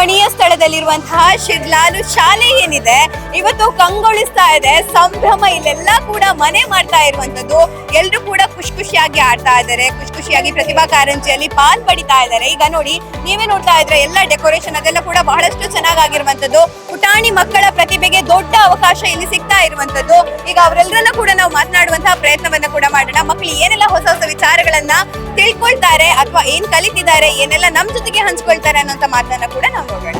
ರಮಣೀಯ ಸ್ಥಳದಲ್ಲಿರುವಂತಹ ಶಿರ್ಲಾಲು ಶಾಲೆ ಏನಿದೆ ಇವತ್ತು ಕಂಗೊಳಿಸ್ತಾ ಇದೆ. ಸಂಭ್ರಮ ಇಲ್ಲೆಲ್ಲ ಕೂಡ ಮನೆ ಮಾಡ್ತಾ ಇರುವಂತದ್ದು. ಎಲ್ರು ಕೂಡ ಖುಷಿ ಖುಷಿಯಾಗಿ ಆಡ್ತಾ ಇದ್ದಾರೆ. ಖುಷಿ ಖುಷಿಯಾಗಿ ಪ್ರತಿಭಾ ಕಾರಂಜಿಯಲ್ಲಿ ಪಾಲ್ ಪಡಿತಾ ಇದ್ದಾರೆ. ಈಗ ನೋಡಿ, ನೀವೇ ನೋಡ್ತಾ ಇದ್ರೆ ಎಲ್ಲ ಡೆಕೋರೇಷನ್ ಅದೆಲ್ಲ ಕೂಡ ಬಹಳಷ್ಟು ಚೆನ್ನಾಗಿರುವಂತದ್ದು ಪುಟಾಣಿ ಮಕ್ಕಳ ಪ್ರತಿಭೆಗೆ ದೊಡ್ಡ ಅವಕಾಶ ಇಲ್ಲಿ ಸಿಗ್ತಾ ಇರುವಂತದ್ದು. ಈಗ ಅವರೆಲ್ಲರನ್ನ ಕೂಡ ನಾವು ಮಾತನಾಡುವಂತಹ ಪ್ರಯತ್ನವನ್ನ ಕೂಡ ಮಾಡೋಣ. ಮಕ್ಕಳು ಏನೆಲ್ಲ ಹೊಸ ಹೊಸ ವಿಚಾರಗಳನ್ನ ತಿಳ್ಕೊಳ್ತಾರೆ ಅಥವಾ ಏನ್ ಕಲಿತಿದ್ದಾರೆ, ಏನೆಲ್ಲ ನಮ್ ಜೊತೆಗೆ ಹಂಚ್ಕೊಳ್ತಾರೆ ಅನ್ನೋಂತ ಮಾತನ್ನ ಕೂಡ ನಾವು ನೋಡೋಣ.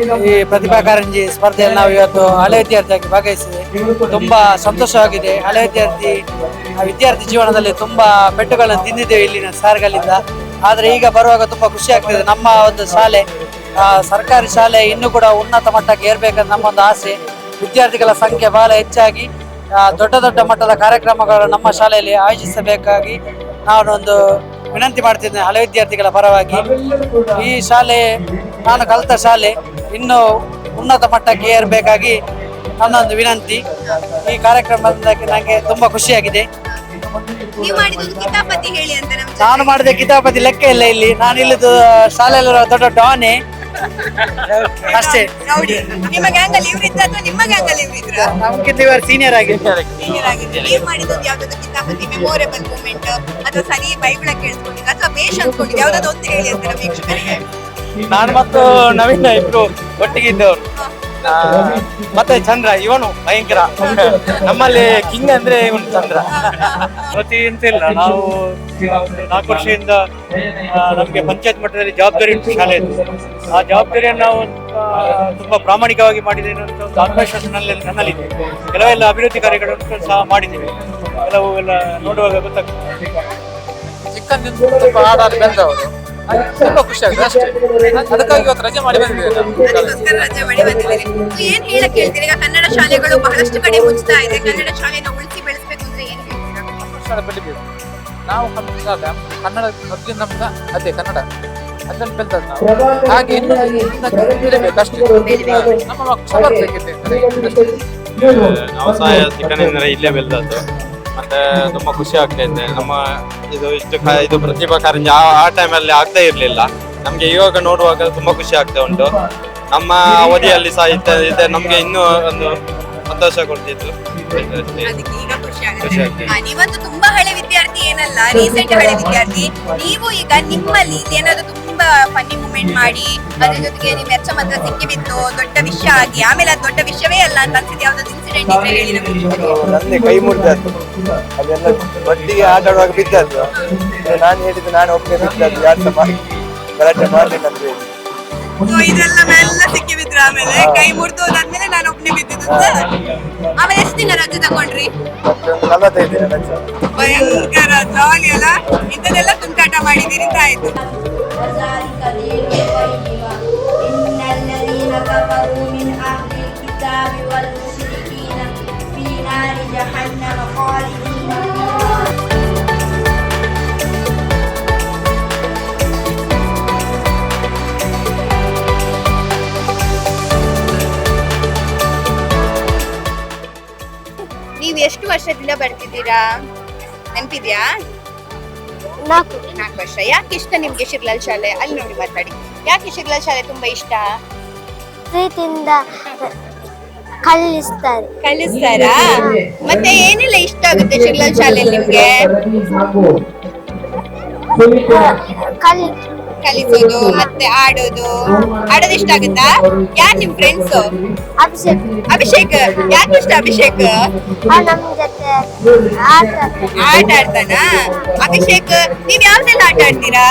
ಈ ಪ್ರತಿಭಾ ಕಾರಂಜಿ ಸ್ಪರ್ಧೆಯಲ್ಲಿ ನಾವು ಇವತ್ತು ಹಳೆ ವಿದ್ಯಾರ್ಥಿಯಾಗಿ ಭಾಗವಹಿಸಿದೆ ತುಂಬಾ ಸಂತೋಷವಾಗಿದೆ. ಹಳೆ ವಿದ್ಯಾರ್ಥಿ ವಿದ್ಯಾರ್ಥಿ ಜೀವನದಲ್ಲಿ ತುಂಬಾ ಬೆಟ್ಟುಗಳನ್ನು ತಿಂದಿದ್ದೇವೆ ಇಲ್ಲಿನ ಸಾರ್ಗಳಿಂದ ಆದ್ರೆ ಈಗ ಬರುವಾಗ ತುಂಬಾ ಖುಷಿ ಆಗ್ತದೆ. ನಮ್ಮ ಒಂದು ಶಾಲೆ ಸರ್ಕಾರಿ ಶಾಲೆ ಇನ್ನೂ ಕೂಡ ಉನ್ನತ ಮಟ್ಟಕ್ಕೆ ಏರ್ಬೇಕಂತ ನಮ್ಮ ಒಂದು ಆಸೆ. ವಿದ್ಯಾರ್ಥಿಗಳ ಸಂಖ್ಯೆ ಬಹಳ ಹೆಚ್ಚಾಗಿ ದೊಡ್ಡ ದೊಡ್ಡ ಮಟ್ಟದ ಕಾರ್ಯಕ್ರಮಗಳನ್ನು ನಮ್ಮ ಶಾಲೆಯಲ್ಲಿ ಆಯೋಜಿಸಬೇಕಾಗಿ ನಾನೊಂದು ವಿನಂತಿ ಮಾಡ್ತಿದ್ದೇನೆ ಹಳೆ ವಿದ್ಯಾರ್ಥಿಗಳ ಪರವಾಗಿ. ಈ ಶಾಲೆ ನಾನು ಕಲಿತ ಶಾಲೆ ಇನ್ನೂ ಉನ್ನತ ಮಟ್ಟಕ್ಕೆ ಏರಬೇಕಾಗಿ ನನ್ನೊಂದು ವಿನಂತಿ. ಈ ಕಾರ್ಯಕ್ರಮದಿಂದ ನನಗೆ ತುಂಬಾ ಖುಷಿಯಾಗಿದೆ. ನಾನು ಮಾಡಿದ ಕಿತಾಪತಿ ಲೆಕ್ಕ ಇಲ್ಲ ಇಲ್ಲಿ. ನಾನು ಇಲ್ಲಿದ್ದು ಶಾಲೆಯಲ್ಲಿರುವ ದೊಡ್ಡ ಡಾನೆ. ಅಷ್ಟೇ. ನೋಡಿ ನಿಮ್ಮ ಗ್ಯಾಂಗ್ ಅಲ್ಲಿ ಇವ್ರು ಅಥವಾ ನಿಮ್ಮ ಗ್ಯಾಂಗ್ ಅಲ್ಲಿ ಇವ್ರು ಇದ್ರ? ನಮ್ಗಿಂತ ಇವರು ಸೀನಿಯರ್ ಆಗಿದ್ದಾರೆ ಸೀನಿಯರ್ ಆಗಿದ್ರೆ. ನೀವು ಮಾಡಿದ್ದು ಯಾವ್ದಕ್ಕಿಂತ ಕಿತಾಪತಿ ಮೆಮೊರೇಬಲ್ ಮೂಮೆಂಟ್ ಅಥವಾ ಸರಿ ಬೈಬಳ ಕೇಳಿಸ್ಕೊಂಡಿದ್ದ ಅಥವಾ ಬೇಷ್ ಅನ್ಕೊಂಡಿದ್ದು? ಯಾವ್ದಾದ್ರು ಒಂದು ಹೇಳಿ ಅಂತ ನಮ್ಮ ವೀಕ್ಷಕರಿಗೆ? ನಾನು ಮತ್ತು ನವೀನ ಇಬ್ರು ಒಟ್ಟಿಗೆ ಇದ್ದವರು. ಮತ್ತೆ ಚಂದ್ರ ಇವನು ಭಯಂಕರ. ನಮ್ಮಲ್ಲಿ ಕಿಂಗ್ ಅಂದ್ರೆ ಇವನು ಚಂದ್ರ. ಪ್ರತಿ ಎಂತ ಇಲ್ಲ ನಾವು ನಾಲ್ಕು ವರ್ಷದಿಂದ ನಮಗೆ ಪಂಚಾಯತ್ ಮಟ್ಟದಲ್ಲಿ ಜವಾಬ್ದಾರಿ ಉಂಟು ಶಾಲೆ ಆ ಜವಾಬ್ದಾರಿಯನ್ನು ನಾವು ತುಂಬಾ ಪ್ರಾಮಾಣಿಕವಾಗಿ ಮಾಡಿದ್ದೇನೆ ಅಂತ ಒಂದು ಆತ್ಮವಿಶ್ವಾಸ ನನ್ನಲ್ಲಿ ನನ್ನಲ್ಲಿದೆ. ಕೆಲವೆಲ್ಲ ಅಭಿವೃದ್ಧಿ ಕಾರ್ಯಗಳನ್ನು ಸಹ ಮಾಡಿದ್ದೇವೆ. ಕೆಲವು ಎಲ್ಲ ನೋಡುವಾಗ ಗೊತ್ತಾಗ್ತದೆ. ಹಾಡಾಡಿ ಬೆಳೆದವರು. ತುಂಬಾ ಖುಷಿ ಆಗಿದೆ ಅಷ್ಟೇ. ಅದಕ್ಕಾಗಿ ಇವತ್ತು ರಜೆ ಮಾಡಿ ಬಂದಿದ್ದೇನೆ ರಜೆ ಮಾಡಿ ಬಂದಿದ್ದೀರಿ. ಏನ್ ಹೇಳಕ್ ಹೇಳ್ತೀರಿ? ಈಗ ಕನ್ನಡ ಶಾಲೆಗಳು ಬಹಳಷ್ಟು ಕಡೆ ಮುಚ್ಚುತ್ತಾ ಇದೆ. ಕನ್ನಡ ಶಾಲೆನ ಉಳಿಸಿ ಬೆಳೆಸ್ಬೇಕು ಅಂದ್ರೆ ಏನ್ ಹೇಳ್ತೀರಾ? ಶಾಲೆ ಬೆಳಿಬೇಕು. ನಾವು ಕನ್ನಡ ಕನ್ನಡ ಮೊದಲಿನ ನಮ್ಗೆ ಅದೇ ಕನ್ನಡ. ಅದನ್ನು ಬೆಳೆದ ನಾವು. ಹಾಗೆ ಇನ್ನು ಬೆಳಿಬೇಕು ಅಷ್ಟೇ. ನಮ್ಮ ಮಕ್ಕಳು ಬರ್ಬೇಕಿದೆ ನಾವು ಸಹ ಚಿಕ್ಕನಿಂದ ಇಲ್ಲೇ ಬೆಳೆದದ್ದು. ಮತ್ತೆ ತುಂಬಾ ಖುಷಿ ಆಗ್ತಾ ಇದೆ. ನಮ್ಮ ಇದು ಇಷ್ಟು ಇದು ಪ್ರತಿಭಾ ಕಾರಂಜಿ ಆ ಆ ಟೈಮಲ್ಲಿ ಆಗ್ತಾ ಇರ್ಲಿಲ್ಲ. ನಮ್ಗೆ ಇವಾಗ ನೋಡುವಾಗ ತುಂಬಾ ಖುಷಿ ಆಗ್ತಾ ಉಂಟು. ನಮ್ಮ ಅವಧಿಯಲ್ಲಿ ಸಹ ಇದ್ದ ಇದೆ ನಮ್ಗೆ ಇನ್ನೂ ಒಂದು ಸಂತೋಷ ಕೊಡ್ತಿತ್ತು. ಅದಕ್ಕೆ ಈಗ ಖುಷಿ ಆಗುತ್ತೆ. ನೀವಂತೂ ತುಂಬಾ ಹಳೆ ವಿದ್ಯಾರ್ಥಿ ಏನಲ್ಲ ರೀಸೆಂಟ್ ಹಳೆ ವಿದ್ಯಾರ್ಥಿ. ನೀವು ಈಗ ನಿಮ್ಮಲ್ಲಿ ಏನಾದ್ರು ತುಂಬಾ ಫನ್ನಿ ಮೂಮೆಂಟ್ ಮಾಡಿ ಅದ್ರ ಜೊತೆಗೆ ನಿಮ್ ಎಚ್ಚ ಮಾತ್ರ ಸಿಕ್ಕಿ ಬಿತ್ತು ದೊಡ್ಡ ವಿಷಯ ಆಗಿ ಆಮೇಲೆ ಅದು ದೊಡ್ಡ ವಿಷಯವೇ ಅಲ್ಲ ಅಂತ ಅನ್ಸಿದ್ ಯಾವ್ದಾದ್ರು ಇನ್ಸಿಡೆಂಟ್ ಇದ್ರೆ ಹೇಳಿ ನಮ್ಗೆ. ಕೈ ಮುರಿದದ್ದು ಅದೆಲ್ಲ ಒಟ್ಟಿಗೆ ಆಟ ಆಡುವಾಗ ಬಿದ್ದದ್ದು ನಾನು ಹೇಳಿದ್ದು ನಾನು ಒಬ್ಬನೇ ಬಿದ್ದದ್ದು ಯಾರು ಮಾಡಿ ಗಲಾಟೆ ಮಾಡ್ಲಿಲ್ಲ ಅಂತ ಹೇಳಿ ಸೊ ಇದೆಲ್ಲ ಮೆಲ್ಲ ಸಿಕ್ಕಿ ಬಿದ್ರು ಆಮೇಲೆ ಕೈ ಮುರಿದು ಹೋದಾದ್ಮೇಲೆ ನಾನು. ಆಮೇಲೆ ಎಷ್ಟು ದಿನ ರಜೆ ತಗೊಂಡ್ರಿ? ಮತ್ತೆ ಒಂದು ನಲವತ್ತೈದು ದಿನ ರಜೆ. ಭಯಂಕರ ಜಾಲಿ ಅಲ್ಲ? ಇಂಥದ್ದೆಲ್ಲ ತುಂಟಾಟ ಮಾಡಿದ್ದೀರಿ ಅಂತ ಆಯ್ತು ವರ್ಷದಿಂದ ಬರ್ತಿದ್ದೀರಾ? ನೆನ್ಪಿದ್ಯಾ? ನಾಲ್ಕು. ನಾಲ್ಕು ವರ್ಷ. ಯಾಕೆ ಇಷ್ಟ ನಿಮ್ಗೆ ಶಿರ್ಲಾಲ್ ಶಾಲೆ? ಅಲ್ಲಿ ನೋಡಿ ಮಾತಾಡಿ. ಯಾಕೆ ಶಿರ್ಲಾಲ್ ಶಾಲೆ ತುಂಬಾ ಇಷ್ಟ? ಪ್ರೀತಿಯಿಂದ ಕಲಿಸ್ತಾರೆ. ಕಲಿಸ್ತಾರಾ? ಮತ್ತೆ ಏನೆಲ್ಲ ಇಷ್ಟ ಆಗುತ್ತೆ ಶಿರ್ಲಾಲ್ ಶಾಲೆಯಲ್ಲಿ ನಿಮ್ಗೆ? ಕಲಿ ಕಲಿಸೋದು ಮತ್ತೆ ಆಡೋದು. ಆಡೋದು ಇಷ್ಟ ಆಗುತ್ತಾ? ಯಾರು ನಿಮ್ ಫ್ರೆಂಡ್ಸ್ ಅಭಿಷೇಕ್. ಅಭಿಷೇಕ್? ಯಾಕೆ ಇಷ್ಟ ಅಭಿಷೇಕ್? ಜೊತೆ ಆಟ ಆಟ ಆಡ್ತಾನಾ? ಅಭಿಷೇಕ್ ನೀವ್ ಯಾವ್ದೆಲ್ಲ ಆಟ ಆಡ್ತೀರಾ?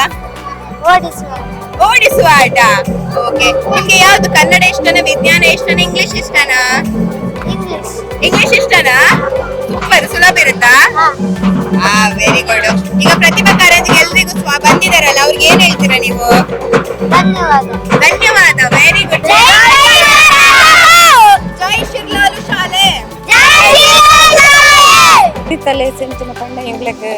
ಓಡಿಸುವ ಓಡಿಸುವ ಆಟ. ಓಕೆ. ನಿಮ್ಗೆ ಯಾವ್ದು ಕನ್ನಡ ಇಷ್ಟನಾ ವಿಜ್ಞಾನ ಇಷ್ಟನಾ ಇಂಗ್ಲಿಷ್ ಇಷ್ಟನಾ? ಇಂಗ್ಲಿಷ್. ಇಂಗ್ಲಿಷ್ ಇಷ್ಟನಾ? ಸೂಪರ್. ಸುಲಭ ಇರುತ್ತಾ? ಹಾ. ವೆರಿ ಗುಡ್ ಈಗ ಪ್ರತಿಭಾ ಕಾರಂಜಿಗೆ ಎಲ್ರಿಗೂ ಸ್ವ ಬಂದಿದಾರಲ್ಲ ಅವ್ರಿಗೆ ಏನ್ ಹೇಳ್ತೀರಾ ನೀವು ಧನ್ಯವಾದ ಧನ್ಯವಾದ ವೆರಿ ಗುಡ್ ಜೈ ಶಿರ್ಲಾಲು ಶಾಲೆ தலை செஞ்சு பண்ண எங்களுக்கு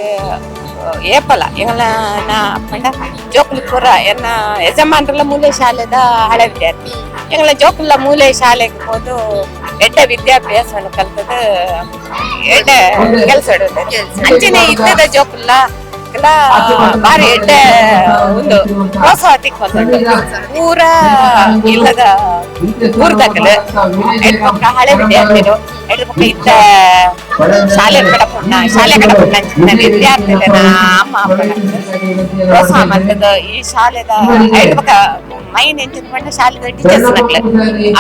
ಏಪಲ್ಲ ಎಂಗಲ ನಾ ಪಂಡ ಜೋಕುಲ್ಪುರ ಎನ್ನ ಯಜಮಾನ್ರಲ್ಲ ಮೂಲೆ ಶಾಲೆದ ಹಳೆ ವಿದ್ಯಾರ್ಥಿ ಎಂಗಲ ಜೋಕುಲ್ಲ ಮೂಲೆ ಶಾಲೆಗೆ ಹೋದು ಎಡ್ಡ ವಿದ್ಯಾಭ್ಯಾಸವನ್ನು ಕಲ್ತದ ಎಡ್ಡ ಕೆಲಸ ಅಂಚನೆ ಇದ್ದದ ಜೋಕುಲ್ಲ ಎಲ್ಲ ಬಾರಿ ಎಡ್ಡೆ ಒಂದು ಪ್ರೋತ್ಸಾಹ ಬಂದದ್ದು ಊರ ಇಲ್ಲದ ಊರ್ದಾಗಲು. ಹಳೆ ವಿದ್ಯಾರ್ಥಿಗಳು ಎಡ್ ಪಕ್ಕ ಇದ್ದ ಶಾಲೆ ಕಡಪುಣ್ಣ ಶಾಲೆ ಕಡಪುಣ್ಣ ವಿದ್ಯಾರ್ಥಿಗಳ ಅಮ್ಮ. ಅಪ್ಪನ ಪ್ರೋತ್ಸಾಹ ಮಾಡ್ತದ ಈ ಶಾಲೆದ ಎಡ್ ಪಕ್ಕ ಮೈನ್ ಎಂಚಿನ ಪಂಡ ಶಾಲೆದ ಟೀಚರ್ಸ್ ನಕ್ಲೆ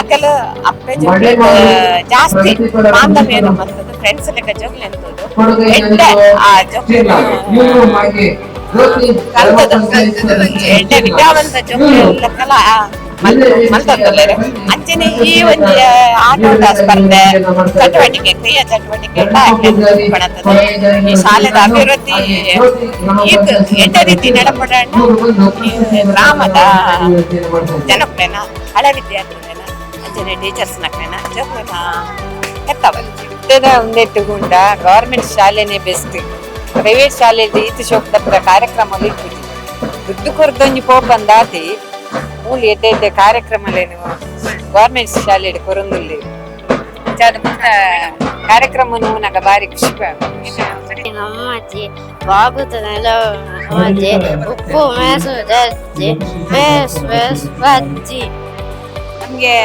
ಅಕಲ್ ಅಪ್ಪೆ ಜಾಸ್ತಿ ಬಾಂಧವ್ಯನ ಬರ್ತದ ಫ್ರೆಂಡ್ಸ್ ಲೆಕ್ಕ ಜೋಗ್ಲಿ ಅಂತದ್ದು ಎಡ್ಡೆ ಆ ಜೋಗ್ಲಿ ಕಲ್ತದ ಎಡ್ಡೆ ವಿದ್ಯಾವಂತ ಜೋಗ್ಲಿ ಲೆಕ್ಕಲ ಮಲ್ತೊಂದುಲ್ಲೆರ್ ಅಂಚನೆ ಈ ಒಂದು ಆಟೋಟ ಸ್ಪರ್ಧೆ ಚಟುವಟಿಕೆ, ಕ್ರಿಯಾ ಚಟುವಟಿಕೆ ಎಲ್ಲ ಈ ಶಾಲೆದ ಅಭಿವೃದ್ಧಿ ಇದು ಎಡ್ಡೆ ರೀತಿ ನಡಪಡಣ್ಣ ಗ್ರಾಮದ ಜನಕ್ಲೆನ ಹಳೆ ಅಂಚನೆ ಟೀಚರ್ಸ್ ನಕ್ಲೆನ ಎತ್ತವಲ್ಲ ಎತ್ತವ ಒಂದೆಟ್ಟು ಗುಂಡ ಗೌರ್ಮೆಂಟ್ ಶಾಲೆನೇ ಬೆಸ್ಟ್. ಪ್ರೈವೇಟ್ ಶಾಲೆಯಲ್ಲಿ ಈತು ಶೋಕದ ಕಾರ್ಯಕ್ರಮ ಇಟ್ಟಿದ್ದು ದುಡ್ಡು ಕೊರ್ದೊಂಜಿ ಪೋಪಂದಾತಿ ಮೂಲಿ ಎಡ್ಡೆ ಎಡ್ಡೆ ಕಾರ್ಯಕ್ರಮ ಗೌರ್ಮೆಂಟ್ ಶಾಲೆಡ್ ಕೊರಂದುಲ್ಲಿ ಚಾದ ಕಾರ್ಯಕ್ರಮನು ಕಾರ್ಯಕ್ರಮ ಭಾರಿ ಖುಷಿ ನಮ್ಮ ಅಜ್ಜಿ ಬಾಗುತ್ತನೆಲ್ಲ ಅಜ್ಜಿ ಉಪ್ಪು ಅಜ್ಜಿ ಜಾಸ್ತಿ ಬೇಸ್ ಬೇಸ್ ನಮಗೆ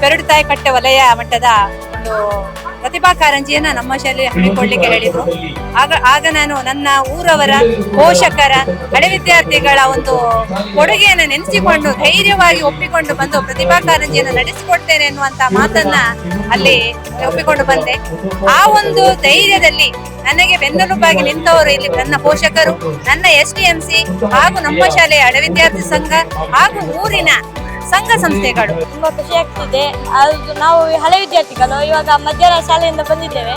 ಪೆರಡು ತಾಯಿ ಕಟ್ಟೆ ವಲಯ ಮಟ್ಟದ ಒಂದು ಪ್ರತಿಭಾ ಕಾರಂಜಿಯನ್ನ ನಮ್ಮ ಶಾಲೆ ಹಮ್ಮಿಕೊಳ್ಳಿಕ್ಕೆ ಹೇಳಿದ್ರು. ಆಗ ಆಗ ನಾನು ನನ್ನ ಊರವರ ಪೋಷಕರ ಹಳೆ ವಿದ್ಯಾರ್ಥಿಗಳ ಒಂದು ಕೊಡುಗೆಯನ್ನು ನೆನೆಸಿಕೊಂಡು ಧೈರ್ಯವಾಗಿ ಒಪ್ಪಿಕೊಂಡು ಬಂದು ಪ್ರತಿಭಾ ಕಾರಂಜಿಯನ್ನು ನಡೆಸಿಕೊಡ್ತೇನೆ ಎನ್ನುವಂತ ಮಾತನ್ನ ಅಲ್ಲಿ ಒಪ್ಪಿಕೊಂಡು ಬಂದೆ. ಆ ಒಂದು ಧೈರ್ಯದಲ್ಲಿ ನನಗೆ ಬೆನ್ನೆಲುಬಾಗಿ ನಿಂತವರು ಇಲ್ಲಿ ನನ್ನ ಪೋಷಕರು ನನ್ನ ಎಸ್ ಡಿ ಎಂ ಸಿ ಹಾಗೂ ನಮ್ಮ ಶಾಲೆಯ ಹಳೆ ವಿದ್ಯಾರ್ಥಿ ಸಂಘ ಹಾಗೂ ಊರಿನ ಸಂಘ ಸಂಸ್ಥೆಗಳು. ತುಂಬಾ ಖುಷಿ ಆಗ್ತಿದೆ. ಅದು ನಾವು ಹಳೆ ವಿದ್ಯಾರ್ಥಿಗಳು ಇವಾಗ ಮಧ್ಯಾಹ್ನ ಶಾಲೆಯಿಂದ ಬಂದಿದ್ದೇವೆ.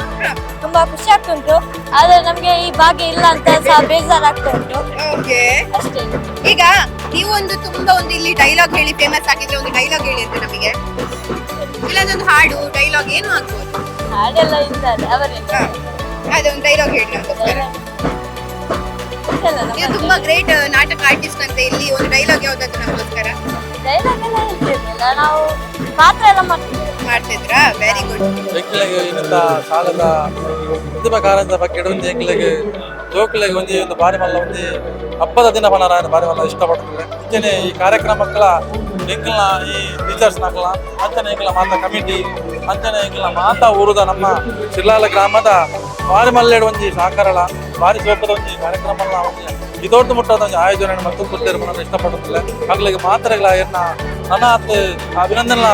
ತುಂಬಾ ಖುಷಿ ಆಗ್ತುಂಟು. ಆದ್ರೆ ನಮ್ಗೆ ಈ ಭಾಗ್ಯ ಇಲ್ಲ ಅಂತ ಸಹ ಬೇಜಾರಾಗ್ತಾ ಉಂಟು. ಅಷ್ಟೇ. ಈಗ ನೀವು ಒಂದು ತುಂಬಾ ಒಂದು ಇಲ್ಲಿ ಡೈಲಾಗ್ ಹೇಳಿ ಫೇಮಸ್ ಆಗಿದ್ರೆ ಒಂದು ಡೈಲಾಗ್ ಹೇಳಿ ಅಂತ ನಮಗೆ. ಇಲ್ಲದೊಂದು ಹಾಡು ಡೈಲಾಗ್ ಏನು ಆಗ್ಬೋದು ಹಾಡೆಲ್ಲ ಇದ್ದಾರೆ ಅವರಿಂದ ಅದೇ ಒಂದು ಡೈಲಾಗ್ ಹೇಳಿ ನಮಗೋಸ್ಕರ ನೀವು ತುಂಬಾ ಗ್ರೇಟ್ ನಾಟಕ ಆರ್ಟಿಸ್ಟ್ ಅಂತ ಇಲ್ಲಿ ಒಂದು ಡೈಲಾಗ್ ಯಾವ್ದಾದ್ರು ನಮಗೋಸ್ಕರ? ಡೈಲಾಗ್ ಎಲ್ಲ ಹೇಳ್ತಿರ್ಲಿಲ್ಲ. ನಾವು ಪಾತ್ರ ಎಲ್ಲ ಮಾಡ್ತಿದ್ರಾ? ವೆರಿ ಗುಡ್ ಎಂಕ್ಲೆಗ್ ಸಾಲದ ಬಗ್ಗೆ ಒಂದು ಎಂಕ್ಲೆಗ್ ಜೋಕ್ಲೆಗ್ ಒಂಜಿ ಒಂದು ಬಾರಿ ಮಲ್ಲ ಒಂಜಿ ಹಬ್ಬದ ದಿನ ಪನರ ಬಾರಿ ಮಲ್ಲ ಇಷ್ಟಪಡ್ತಾರೆ ಮುಂಚೆನೆ ಈ ಕಾರ್ಯಕ್ರಮಕ್ಕಳ ಎಂಕ್ಲ ಈ ಟೀಚರ್ಸ್ ನಕ್ಲ ಅಂಚನೆ ಎಂಕ್ಲ ಮಾತ ಕಮಿಟಿ ಅಂಚನೆ ಎಂಕ್ಲ ಮಾತಾ ಊರುದ ನಮ್ಮ ಶಿರ್ಲಾಲ ಗ್ರಾಮದ ಬಾರಿ ಮಲ್ಲೆಡ್ ಒಂಜಿ ಸಾಕರಳ ಬಾರಿ ಜೋಪದ ಒಂದು ಕಾರ್ಯಕ್ರಮ ಒಂಜಿ. ಇದೊಟ್ಟು ಮುಟ್ಟದ ಒಂದು ಆಯೋಜನೆ ಮತ್ತು ಕೊಡ್ತೇವೆ ನಾನು ಇಷ್ಟಪಡುತ್ತಿಲ್ಲ. ಆಗ್ಲಿಗೆ ಮಾತ್ರಗಳ ಏನ ನನ್ನ ಹತ್ತು ಅಭಿನಂದನೆ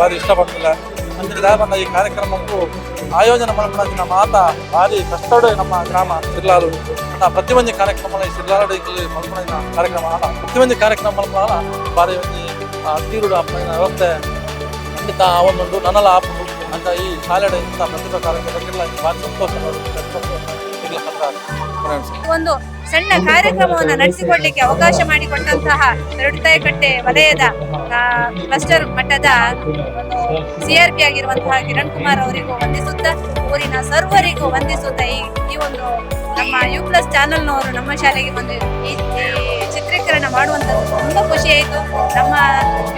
ಭಾರಿ ಇಷ್ಟಪಡ್ತಿಲ್ಲ ಅಂದ್ರೆ ದಾಬನ್ನ ಈ ಕಾರ್ಯಕ್ರಮಕ್ಕೂ ಆಯೋಜನೆ ನಮ್ಮ ಆತ ಭಾರಿ ಕಷ್ಟಡು ನಮ್ಮ ಗ್ರಾಮ ಸಿರ್ಲಾಲು ಆ ಒಂದು ಕಾರ್ಯಕ್ರಮ ಸಿರ್ಲಾಡು ಮಲ್ಪಣಿನ ಕಾರ್ಯಕ್ರಮ ಅಲ್ಲ ಪ್ರತಿ ಒಂಜಿ ಕಾರ್ಯಕ್ರಮ ಮಲ್ಪಣ ಬಾರಿ ಒಂದು ತೀರುಡು ಅಪ್ಪನ ವ್ಯವಸ್ಥೆ ಖಂಡಿತ ಅವನೊಂದು ನನ್ನಲ್ಲ ಆಪು ಅಂತ ಈ ಶಾಲೆಡೆ ಇಂಥ ಪ್ರತಿಭಾ ಕಾರ್ಯಕ್ರಮ ಬಗ್ಗೆ ಭಾರಿ ಸಂತೋಷ. ಒಂದು ಸಣ್ಣ ಕಾರ್ಯಕ್ರಮವನ್ನು ನಡೆಸಿಕೊಡ್ಲಿಕ್ಕೆ ಅವಕಾಶ ಮಾಡಿಕೊಟ್ಟಂತಹ ಕಟ್ಟೆ ವಲಯದ ಕ್ಲಸ್ಟರ್ ಮಟ್ಟದ ಸಿಆರ್ ಪಿ ಆಗಿರುವಂತಹ ಕಿರಣ್ ಕುಮಾರ್ ಅವರಿಗೂ ವಂದಿಸುತ್ತಾ, ಊರಿನ ಸರ್ವರಿಗೂ ವಂದಿಸುತ್ತಾ ಈ ಒಂದು ನಮ್ಮ ಯು ಪ್ಲಸ್ ಚಾನಲ್ನವರು ನಮ್ಮ ಶಾಲೆಗೆ ಬಂದು ಈ ಚಿತ್ರೀಕರಣ ಮಾಡುವಂಥದ್ದು ತುಂಬ ಖುಷಿ ಆಯಿತು. ನಮ್ಮ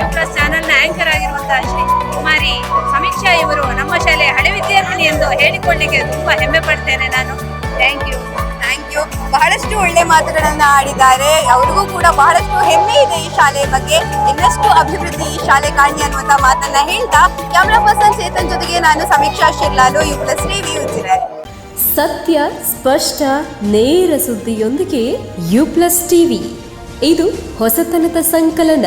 ಯು ಪ್ಲಸ್ ಚಾನಲ್ನ ಆಂಕರ್ ಆಗಿರುವಂತಹ ಶ್ರೀ ಕುಮಾರಿ ಸಮೀಕ್ಷಾ ಇವರು ನಮ್ಮ ಶಾಲೆಯ ಹಳೆ ವಿದ್ಯಾರ್ಥಿನಿ ಎಂದು ಹೇಳಿಕೊಳ್ಳಿಕ್ಕೆ ತುಂಬ ಹೆಮ್ಮೆ ಪಡ್ತೇನೆ ನಾನು. ಥ್ಯಾಂಕ್ ಯು ಥ್ಯಾಂಕ್ ಯು ಬಹಳಷ್ಟು ಒಳ್ಳೆ ಮಾತುಗಳನ್ನು ಆಡಿದ್ದಾರೆ. ಅವ್ರಿಗೂ ಕೂಡ ಬಹಳಷ್ಟು ಹೆಮ್ಮೆ ಇದೆ ಈ ಶಾಲೆಯ ಬಗ್ಗೆ. ಇನ್ನಷ್ಟು ಅಭಿವೃದ್ಧಿ ಈ ಶಾಲೆ ಕಾಣಿ ಅನ್ನುವಂತ ಮಾತನ್ನ ಹೇಳ್ತಾ ಕ್ಯಾಮ್ರಾ ಪರ್ಸನ್ ಚೇತನ್ ಜೊತೆಗೆ ನಾನು ಸಮೀಕ್ಷಾ ಶಿರ್ಲಾಲು, ಯು ಪ್ಲಸ್ ಸತ್ಯ, ಸ್ಪಷ್ಟ, ನೇರ ಸುದ್ದಿಯೊಂದಿಗೆ ಯು ಪ್ಲಸ್ ಟಿವಿ. ಇದು ಹೊಸತನದ ಸಂಕಲನ.